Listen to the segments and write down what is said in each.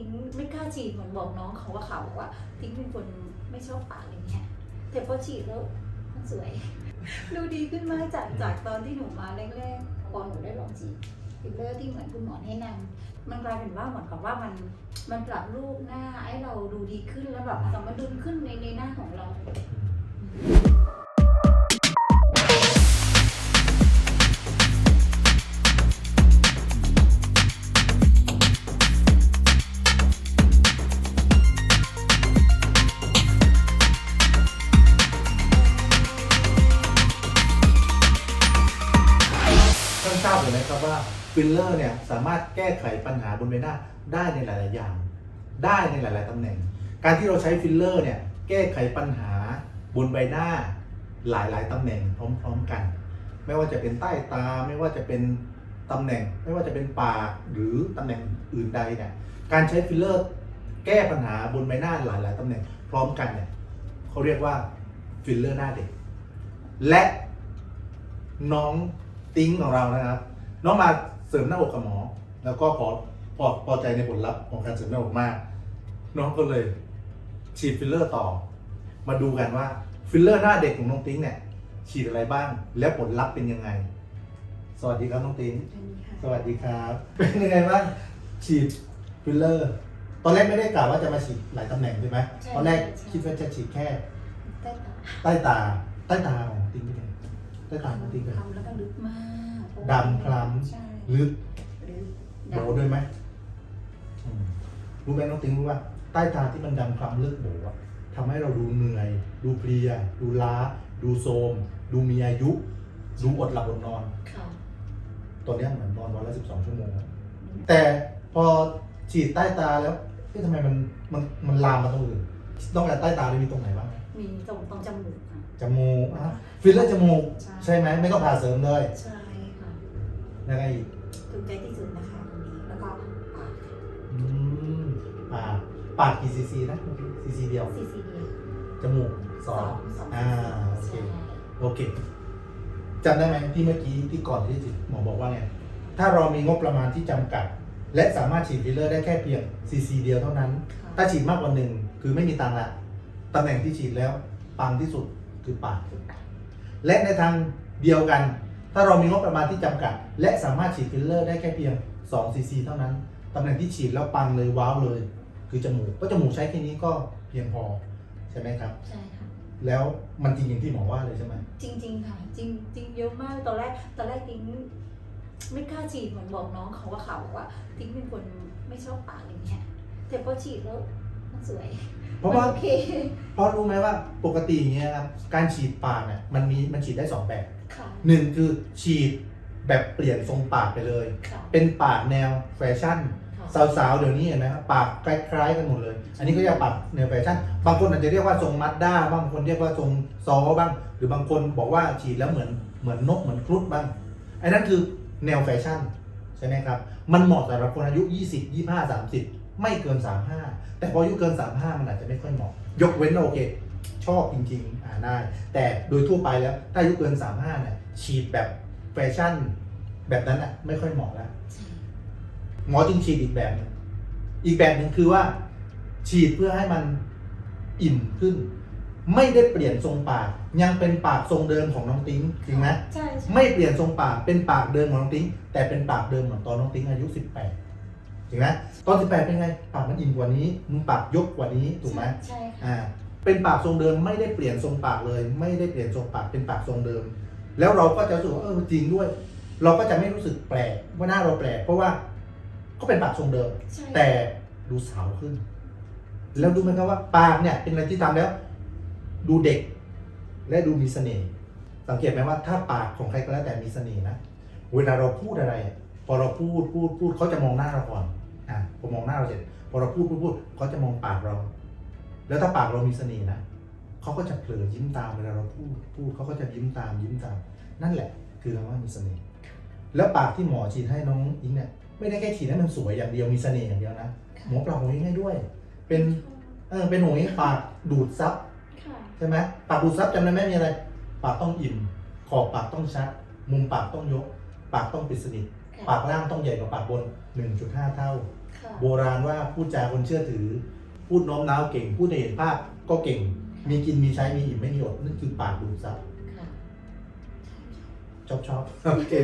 ติ๊งไม่กล้าฉีดเหมือนบอกน้องเขาว่าเขาบอกว่าติ๊งเป็นคนไม่ชอบปากอย่างเงี้ยแต่พอฉีดแล้วมันสวย ดูดีขึ้นมากจากจากตอนที่หนูมาแรกๆพอหนูได้ลองฉีดฟิลเลอร์ที่เหมือนคุณหมอแนะนำมันกลายเป็นว่าเหมือนกับว่ามันมันปรับรูปหน้าให้เราดูดีขึ้นแล้วแบบสมดุลขึ้นในในหน้าของเราาบนใบหน้าได้ในหลาย ๆ อย่าง ได้ในหลาย ๆตำแหน่ง การที่เราใช้ฟิลเลอร์เนี่ยแก้ไขปัญหาบนใบหน้าหลาย ๆตำแหน่งพร้อม ๆ กัน ไม่ว่าจะเป็นใต้ตาไม่ว่าจะเป็นตำแหน่ง ไม่ว่าจะเป็นปากหรือตำแหน่งอื่นใดเนี่ยการใช้ฟิลเลอร์แก้ปัญหาบนใบหน้าหลาย ๆตำแหน่งพร้อมกันเนี่ยเขาเรียกว่าฟิลเลอร์หน้าเด็ก และน้องติ้งของเรานะครับ น้องมาเสริมหน้าอกกับหมอ แล้วก็พอ พอพอใจในผลลัพธ์ของการเสริมหน้าอกมาก น้องก็เลยฉีดฟิลเลอร์ต่อ มาดูกันว่าฟิลเลอร์หน้าเด็กของน้องติ้งเนี่ยฉีดอะไรบ้าง และผลลัพธ์เป็นยังไง สวัสดีครับน้องติ้งสวัสดีครับ เป็นยังไงบ้างฉีดฟิลเลอร์ ตอนแรกไม่ได้กล่าวว่าจะมาฉีดหลายตำแหน่งใช่ไหมใช่ตอนแรกใช่คิดว่าจะฉีดแค่ ใต้ตาใต้ตาใต้ตาของติ้งเป็นไงใต้ตาของติ้งเป็นไงทำแล้วก็ลึกมากดำคล้ำใช่ลึกลึกโบด้วยไหมอืม รู้ไหมน้องติ้งรู้ว่าใต้ตาที่มันดำคล้ำลึกโบอะทำให้เราดูเหนื่อย ดูเพลีย ดูล้า ดูโทรมดูมีอายุ ดูอดหลับอดนอนค่ะตอนเนี้ยเหมือนนอนวันละสิบสองชั่วโมงอะแต่พอฉีดใต้ตาแล้วเอ๊ะทำไมมันมันมันลามมาตรงอื่นต้องแต่ใต้ตาเลยมีตรงไหนบ้างไหมมีตรงตรงจมูกค่ะจมูกอะฟิลเลอร์จมูกใช่ใช่ไหมไม่ต้องผ่าเสริมเลย ใช่ค่ะแล้วก็อีกถูกใจที่สุดนะคะตรงนี้แล้วก็ปากอื มปากปากกี่ซีซีนะซีซีเดียว ซีซีเดียจมูกสองสองอ่าโอเค ใช่โอเคจำได้ไหมที่เมื่อกี้ที่ก่อนที่จะหมอบอกว่าไง ถ้าเรามีงบประมาณที่จำกัด และสามารถฉีดฟิลเลอร์ได้แค่เพียงซีซีเดียวเท่านั้นค่ะถ้าฉีดมากกว่าหนึ่งคือไม่มีตังค์ละตำแหน่งที่ฉีดแล้วปังที่สุดคือปากและในทางเดียวกัน ถ้าเรามีงบประมาณที่จำกัด และสามารถฉีดฟิลเลอร์ได้แค่เพียง2ซีซีเท่านั้น ตำแหน่งที่ฉีดแล้วปังเลยว้าวเลย คือจมูกก็จมูกใช้แค่นี้ก็เพียงพอใช่ไหมครับ ใช่ค่ะ แล้วมันจริงอย่างที่หมอว่าเลยใช่ไหมจริง ๆ ค่ะ จริงจริงเยอะมากตอนแรกตอนแรกติ๊งไม่กล้าฉีดเหมือนบอกน้องเขาว่าเขาบอกว่าติ๊งเป็นคนไม่ชอบปากอย่างเงี้ยแต่พอฉีดแล้วมันสวยเพราะว่า มันโอเค เพราะรู้ไหมว่าปกติอย่างเงี้ยครับการฉีดปากเนี่ยมันมีมันฉีดได้สองแบบค่ะ หนึ่งคือฉีด แบบเปลี่ยนทรงปากไปเลย ค่ะเป็นปากแนวแฟชั่น ค่ะสาวๆเดี๋ยวนี้เห็นไหมครับปากคล้ายๆกันหมดเลย อันนี้ก็เรียกปากแนวแฟชั่น บางคนอาจจะเรียกว่าทรงมัดด้าบางคนเรียกว่าทรงซอบ้าง หรือบางคนบอกว่าฉีดแล้วเหมือนเหมือนนกเหมือนครุฑบ้างอันนั้นคือแนวแฟชั่นใช่ไหมครับ มันเหมาะสำหรับคนอายุ 20 25 30 ไม่เกิน 35 แต่พออายุเกิน 35 มันอาจจะไม่ค่อยเหมาะ ยกเว้นว่าโอเค ชอบจริงๆอ่าได้ แต่โดยทั่วไปแล้วถ้าอายุเกิน 35เนี่ยฉีดแบบ แฟชั่นแบบนั้นอะไม่ค่อยเหมาะแล้วใช่หมอจึงฉีดอีกแบบหนึงอีกแบบหนึ่งคือว่า ฉีดเพื่อให้มันอิ่มขึ้น ไม่ได้เปลี่ยนทรงปาก ยังเป็นปากทรงเดิมของน้องติ้งจริงไหมใช่ใช่ไม่เปลี่ยนทรงปากเป็นปากเดิมของน้องติ้ง แต่เป็นปากเดิมเหมือนตอนน้องติ้งอายุ18จริงไหมตอน18เป็นไง ปากมันอิ่มกว่านี้มึงปากยกกว่านี้ถูกไหมใช่ค่ะอ่าเป็นปากทรงเดิมไม่ได้เปลี่ยนทรงปากเลย ไม่ได้เปลี่ยนทรงปากเป็นปากทรงเดิม แล้วเราก็จะรู้สึกว่าเออจริงด้วย เราก็จะไม่รู้สึกแปลกว่าหน้าเราแปลก เพราะว่าก็เป็นปากทรงเดิม ใช่ แต่ดูสาวขึ้น แล้วดูไหมครับว่าปากเนี่ยเป็นอะไรที่ทำแล้ว ดูเด็ก และดูมีเสน่ห์สังเกตไหมว่าถ้าปากของใครก็แล้วแต่มีเสน่ห์นะเวลาเราพูดอะไรอะพอเราพูดพูดพูดเขาจะมองหน้าเราก่อนอะพอมองหน้าเราเสร็จพอเราพูดพูดพูดเขาจะมองปากเรา แล้วถ้าปากเรามีเสน่ห์นะเขาก็จะเผลอยิ้มตามเวลาเราพูดพูดเขาก็จะยิ้มตามยิ้มตาม นั่นแหละ คือคำว่ามีเสน่ห์แล้วปากที่หมอฉีดให้น้องอิงเนี่ยไม่ได้แค่ฉีดให้มันสวยอย่างเดียวมีเสน่ห์อย่างเดียวนะค่ะหมอปลาหัวอิงให้ด้วย เป็นเออเป็นหัวอิงปากดูดซับค่ะใช่ไหมปากดูดซับจำได้ไหมมีอะไร ปากต้องอิ่มขอบปากต้องชัด มุมปากต้องยก ปากต้องปิดสนิทค่ะปากล่างต้องใหญ่กว่าปากบน 1.5 เท่าค่ะโบราณว่าพูดจาคนเชื่อถือ พูดโน้มน้าวเก่ง พูดในเห็นภาพก็เก่ง มีกินมีใช้มีอิ่มไม่มีอดนั่นคือปากดูดซับค่ะ ชอบชอบโอเค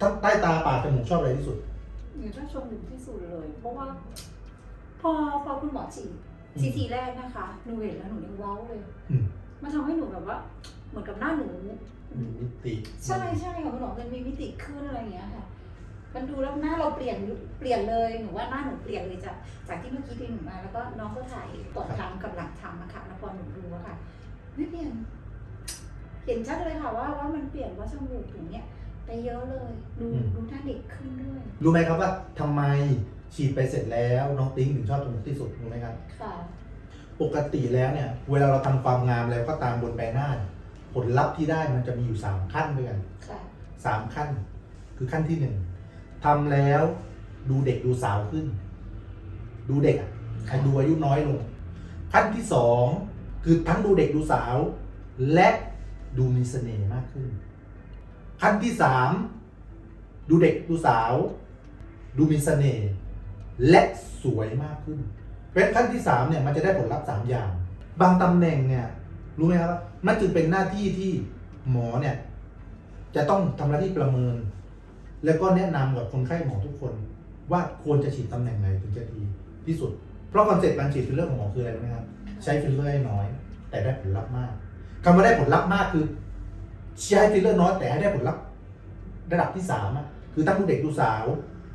ถ้าใต้ตาปากจมูกชอบอะไรที่สุดหนูชอบชมหนูที่สุดเลย เพราะว่า พอพอคุณหมอฉีดอืมทีทีแรกนะคะหนูเห็นแล้วหนูยังว้าวเลยอืมมันทำให้หนูแบบว่า เหมือนกับหน้าหนู มีมิติใช่ใช่ค่ะคุณหมอมันมีมิติขึ้นอะไรอย่างเงี้ยค่ะ มันดูแล้วหน้าเราเปลี่ยนเปลี่ยนเลยหนูว่าหน้าหนูเปลี่ยนเลยจากจากที่เมื่อกี้ที่หนูมา แล้วก็น้องก็ถ่ายก่อนทำกับหลังทำอะค่ะแล้วพอหนูดูอะค่ะไม่เปลี่ยน เห็นชัดเลยค่ะว่าว่ามันเปลี่ยนว่าจมูกถึงเนี้ยไปเยอะเลยดูดูหน้าเด็กขึ้นด้วย รู้ไหมครับว่าทำไมฉีดไปเสร็จแล้วน้องติ้งถึงชอบจมูกที่สุดรู้ไหมครับ ค่ะ ปกติแล้วเนี่ย เวลาเราทำความงามแล้วก็ตามบนใบหน้าเนี่ยผลลัพธ์ที่ได้มันจะมีอยู่สามขั้นด้วยกัน ค่ะ สามขั้นคือขั้นที่หนึ่งทำแล้วดูเด็กดูสาวขึ้น ดูเด็กอะใครดูอายุน้อยลง ขั้นที่สองคือทั้งดูเด็กดูสาว และ ดูมีเสน่ห์มากขึ้น ขั้นที่สามดูเด็กดูสาว ดูมีเสน่ห์และสวยมากขึ้นเป็นขั้นที่สามเนี่ยมันจะได้ผลลัพธ์สามอย่าง บางตำแหน่งเนี่ยรู้ไหมครับมันจึงเป็นหน้าที่ที่หมอเนี่ยจะต้องทำหน้าที่ประเมิน แล้วก็แนะนำกับคนไข้หมอทุกคน ว่าควรจะฉีดตำแหน่งไหนถึงจะดีที่สุด เพราะคอนเซ็ปต์การฉีดฟิลเลอร์ของหมอคืออะไรรู้ไหมครับใช้ฟิลเลอร์ให้น้อย แต่ได้ผลลัพธ์มาก คำว่าได้ผลลัพธ์มากคือใช้ฟิลเลอร์น้อยแต่ให้ได้ผลลัพธ์ระดับที่สามอะคือทั้งดูเด็กดูสาว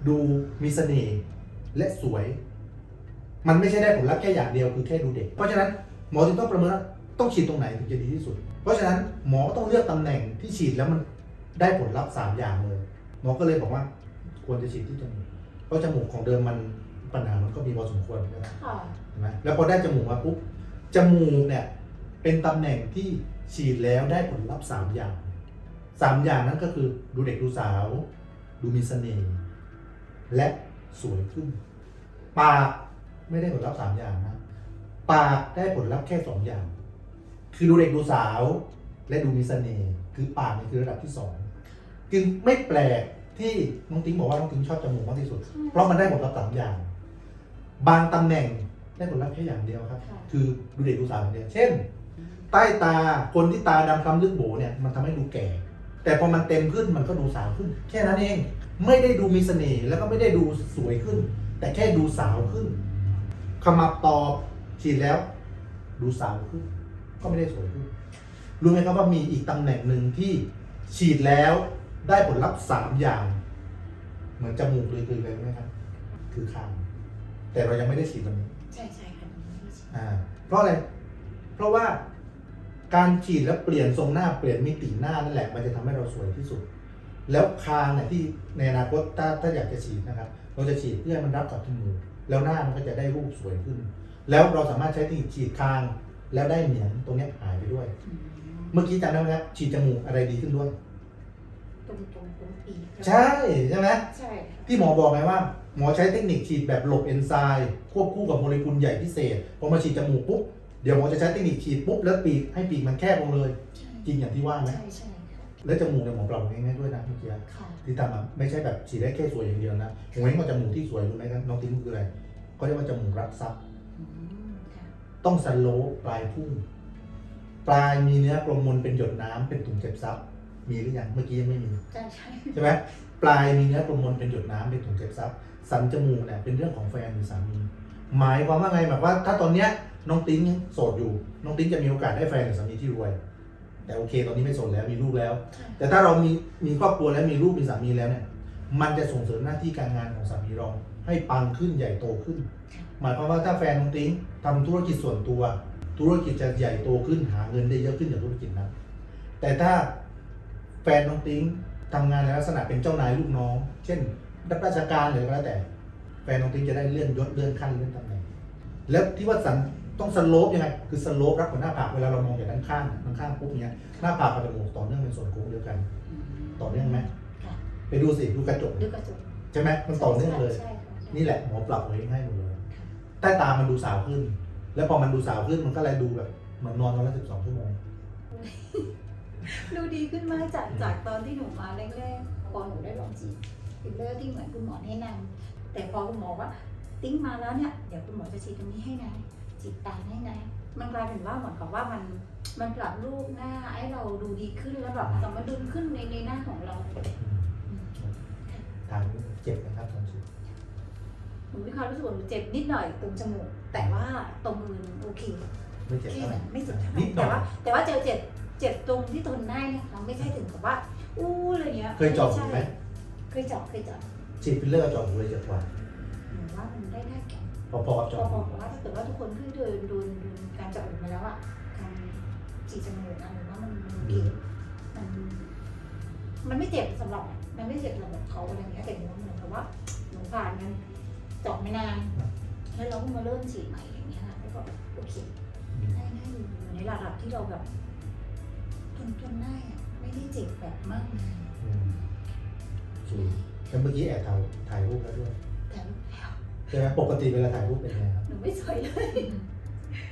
ดูมีเสน่ห์และสวย มันไม่ใช่ได้ผลลัพธ์แค่อย่างเดียวคือแค่ดูเด็ก เพราะฉะนั้นหมอจึงต้องประเมินว่าต้องฉีดตรงไหนถึงจะดีที่สุด เพราะฉะนั้นหมอก็ต้องเลือกตำแหน่งที่ฉีดแล้วมันได้ผลลัพธ์สามอย่างเลย หมอก็เลยบอกว่าควรจะฉีดที่จมูกเพราะจมูกของเดิมมันปัญหามันก็มีพอสมควรนะครับค่ะเห็นไหมแล้วพอได้จมูกมาปุ๊บจมูกเนี่ย เป็นตำแหน่งที่ฉีดแล้วได้ผลลัพธ์สามอย่างสามอย่างนั้นก็คือดูเด็กดูสาว ดูมีเสน่ห์และสวยขึ้น ปากไม่ได้ผลลัพธ์สามอย่างนะปากได้ผลลัพธ์แค่สองอย่าง คือดูเด็กดูสาวและดูมีเสน่ห์คือปากนี่คือระดับที่สองจึงไม่แปลกที่น้องติ๊งบอกว่าน้องติ๊งชอบจมูกมากที่สุด เพราะมันได้ผลลัพธ์สามอย่าง บางตำแหน่งได้ผลลัพธ์แค่อย่างเดียวครับค่ะคือดูเด็กดูสาวอย่างเดียวเช่น ใต้ตาคนที่ตาดำคล้ำลึกโบเนี่ยมันทำให้ดูแก่ แต่พอมันเต็มขึ้นมันก็ดูสาวขึ้น แค่นั้นเอง ไม่ได้ดูมีเสน่ห์แล้วก็ไม่ได้ดูสวยขึ้น แต่แค่ดูสาวขึ้นขมับตอบฉีดแล้ว ดูสาวขึ้น ก็ไม่ได้สวยขึ้น รู้ไหมครับว่ามีอีกตำแหน่งหนึ่งที่ฉีดแล้วได้ผลลัพธ์สามอย่าง เหมือนจมูกเลยคืออะไรรู้ไหมครับ คือคางแต่เรายังไม่ได้ฉีดวันนี้ใช่ใช่ค่ะหนูไม่ได้ฉีดอ่าเพราะอะไร เพราะว่า การฉีดแล้วเปลี่ยนทรงหน้าเปลี่ยนมิติหน้านั่นแหละ มันจะทำให้เราสวยที่สุด แล้วคางเนี่ยที่ในอนาคตถ้าถ้าอยากจะฉีดนะครับเราจะฉีดเพื่อให้มันรับกับจมูกแล้วหน้ามันก็จะได้รูปสวยขึ้น แล้วเราสามารถใช้ที่ฉีดคางแล้วได้เหนียงตรงเนี้ยหายไปด้วยอืมเมื่อกี้จำได้ไหมครับฉีดจมูกอะไรดีขึ้นด้วยตรงตรงตรงปีกใช่ใช่ไหมใช่ค่ะที่หมอบอกไงว่า หมอใช้เทคนิคฉีดแบบหลบเอนไซม์ควบคู่กับโมเลกุลใหญ่พิเศษพอมาฉีดจมูกปุ๊บเดี๋ยวหมอจะใช้เทคนิคฉีดปุ๊บแล้วปีกให้ปีกมันแคบลงเลยใช่จริงอย่างที่ว่าไหมใช่ใช่ค่ะแล้วจมูกเนี่ยหมอปรับง่ายๆด้วยนะเมื่อกี้ค่ะที่ทำอะไม่ใช่แบบฉีดได้แค่สวยอย่างเดียวนะผมเห็นว่าจมูกที่สวยรู้ไหมครับน้องติ้งคืออะไรเขาเรียกว่าจมูกรับซับอืมค่ะต้องสโลปปลายพุ่งปลายมีเนื้อกลมมนเป็นหยดน้ำเป็นถุงเก็บซับมีหรือยังเมื่อกี้ยังไม่มี ใช่ใช่ใช่ไหมปลายมีเนื้อกลมมนเป็นหยดน้ำเป็นถุงเก็บซับสันจมูกเนี่ยเป็นเรื่องของแฟนหรือสามีหมายความว่าไงแบบว่า ถ้าตอนเนี้ย น้องติ้งโสดอยู่ น้องติ้งจะมีโอกาสได้แฟนหรือสามีที่รวย แต่โอเค ตอนนี้ไม่โสดแล้วมีลูกแล้วใช่แต่ถ้าเรามีมีครอบครัวแล้วมีลูกมีสามีแล้วเนี่ย มันจะส่งเสริมหน้าที่การงานของสามีเราให้ปังขึ้นใหญ่โตขึ้น หมายความว่าถ้าแฟนน้องติ้งทำธุรกิจส่วนตัว ธุรกิจจะใหญ่โตขึ้นหาเงินได้เยอะขึ้นจากธุรกิจนั้นแต่ถ้าแฟนน้องติ้งทำงานในลักษณะเป็นเจ้านายลูกน้อง เช่นรับราชการหรืออะไรก็แล้วแต่ แฟนน้องติ้งจะได้เลื่อนยศเลื่อนขั้นเลื่อนตำแหน่งแล้วที่ว่าสัน ต้องสโลปยังไง คือสโลปรับกับหน้าผากเวลาเรามองจากด้านข้างด้านข้างปุ๊บเนี้ยหน้าผากกับจมูกต่อเนื่องเป็นส่วนโค้งเดียวกันอืมต่อเนื่องไหมค่ะไปดูสิดูกระจกดูกระจกใช่ไหมมันต่อเนื่องเลย ใช่ค่ะใช่นี่แหละหมอปรับไว้ให้หมดเลยใต้ตามันดูสาวขึ้น แล้วพอมันดูสาวขึ้นมันก็เลยดูแบบเหมือนนอนวันละสิบสองชั่วโมงดูดีขึ้นมากจากจากตอนที่หนูมาแรกๆพอหนูได้ลองฉีดฟิลเลอร์ที่เหมือนคุณหมอแนะนำแต่พอคุณหมอว่า ติ้งมาแล้วเนี่ยเดี๋ยวคุณหมอจะฉีดตรงนี้ให้นะ ฉีดตาให้นะ มันกลายเป็นว่าเหมือนกับว่ามันมันปรับรูปหน้าให้เราดูดีขึ้นแล้วแบบสมดุลขึ้นในในหน้าของเราถามเจ็บนะครับตอนฉีดหนูมีความรู้สึกว่าหนูเจ็บนิดหน่อยตรงจมูกแต่ว่าตรงมือโอเคไม่เจ็บแค่เท่าไหร่นั้นไม่เจ็บเท่าไหนิร่ดหน่แต่อยว่าแต่ว่าเจอเจ็บเจ็บตรงที่ทนได้นะคะไม่ใช่ถึงกับว่า อู้อะไรเงี้ยเคยเจาะหูไหมเคยเจาะเคยเจาะฉีดฟิลเลอร์เจาะหูเลยเจ็บกว่าหนูว่ามันได้ได้แก่ พอๆกับพเจาะอหูบอกว่าถ้าเกิดว่าทุกคนที่โดนโดนโดนการเจาะหูมาแล้วอะการฉีดจมูกนะหนูว่ามันมันโอเคมันมันไม่เจ็บสำหรับ มันไม่เจ็บสำหรับเขาอะไรเงี้ยแต่หนูว่าเหมือนกับว่าหนูผ่านมันเจาะไม่นาน แล้วเราก็มาเริ่มฉีดใหม่อย่างเงี้ยค่ะแล้วก็โอเคได้ได้อยู่ในระดับที่เราแบบทนทนได้อะไม่ได้เจ็บแบบมากมายอืมโอเคแล้วเมื่อกี้แอบถ่ายถ่ายรูปแล้วด้วยแต่แล้ว ใช่ไหมปกติเวลาถ่ายรูปเป็นยังไงครับหนูไม่สวยเลย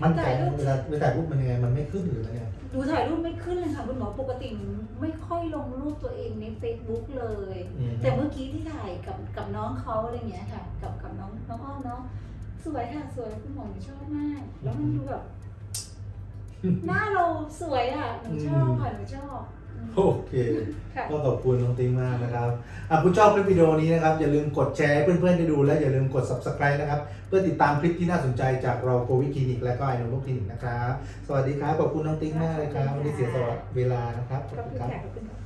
มั่นใจถ่ายรูป เวลาเวลาถ่ายรูปมันยังไงมันไม่ขึ้นหรือมันยังไงดูถ่ายรูปไม่ขึ้นเลยค่ะคุณหมอปกติหนูไม่ค่อยลงรูปตัวเองใน Facebook เลย อืมแต่เมื่อกี้ที่ถ่ายกับกับน้องเขาอะไรเงี้ยค่ะ กับกับน้องน้องอ้อมเนาะสวยค่ะสวยคุณหมอหนูชอบมาก แล้วมันดูแบบ หน้าเราสวยอะหนูชอบค่ะหนูชอบอืม โอเค ค่ะ ก็ขอบคุณน้องติงมากนะครับอะคุณชอบคลิปวิดีโอนี้นะครับ อย่าลืมกดแชร์ให้เพื่อนๆได้ดูและอย่าลืมกด subscribe นะครับ เพื่อติดตามคลิปที่น่าสนใจจากเราโควิดคลินิกและก็ไอโนโลคลินิกนะครับ สวัสดีครับ ขอบคุณน้องติงมากเลยครับวันนี้เสียสละเวลานะครับขอบขอบคุคุณณครับค่ะขอบคุณค่ะ